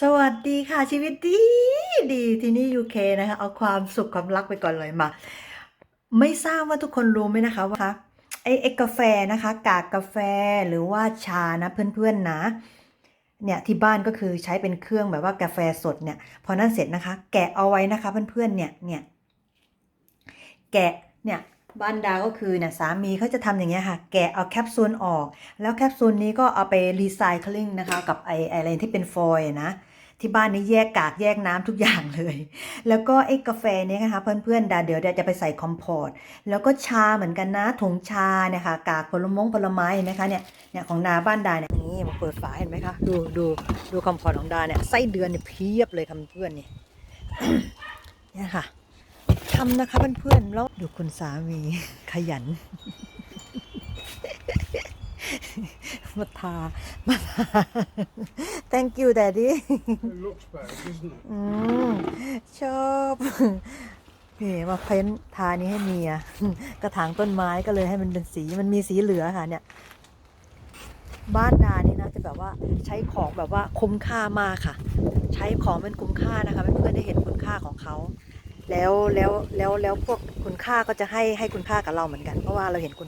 สวัสดีค่ะชีวิตดีดีที่นี่ UK นะคะ เอาความสุขความรักไปก่อนเลยมา ไม่ทราบว่าทุกคนรู้ไหมนะคะว่าไอ้ไอ้กาแฟนะคะ กากกาแฟหรือว่าชานะเพื่อนๆนะเนี่ยที่บ้านก็คือใช้เป็นเครื่องแบบว่ากาแฟสดเนี่ย พอนั่นเสร็จนะคะ แกะเอาไว้นะคะเพื่อนๆเนี่ยเนี่ยแกะเนี่ย บ้านดาก็คือเนี่ยสามีเขาจะทำอย่างเงี้ยค่ะ แกะเอาแคปซูลออก แล้วแคปซูลนี้ก็เอาไปรีไซเคิลนะคะ กับไออะไรที่เป็นฟอยล์นะที่บ้านนี้แยกกากแยกน้ำทุกอย่างเลย แล้วก็ไอ้กาแฟเนี้นะคะเพื่อนๆดาเดี๋ยวจะไปใส่คอมพอร์ต แล้วก็ชาเหมือนกันนะถุงชาเนี่ยค่ะกากผลมงผลไม้เห็นไหมคะเนี่ยเนี่ยของนาบ้านดาเนี่ยนี่มาเปิดฝาเห็นไหมคะดูดูดูคอมพอร์ตของดาเนี่ยไส้เดือนเนี่ยเพียบเลยค่ะเพื่อนเนี่ยเนี่ยค่ะ ทำนะคะเพื่อนๆแล้วดูคุณสามีขยัน มาทามาทา thank you daddy It looks better, doesn't it? อืมชอบนี่มาเพ้นท์ทานี้ให้เมีย กระถางต้นไม้ก็เลยให้มันเป็นสีมันมีสีเหลืองค่ะเนี่ย บ้านดานี่นะจะแบบว่าใช้ของแบบว่าคุ้มค่ามากค่ะ ใช้ของเป็นคุ้มค่านะคะเพื่อนๆได้เห็นคุณค่าของเขา แล้วแล้วแล้วแล้วพวกคุณค่าก็จะให้ให้คุณค่ากับเราเหมือนกัน เพราะว่าเราเห็นคุณ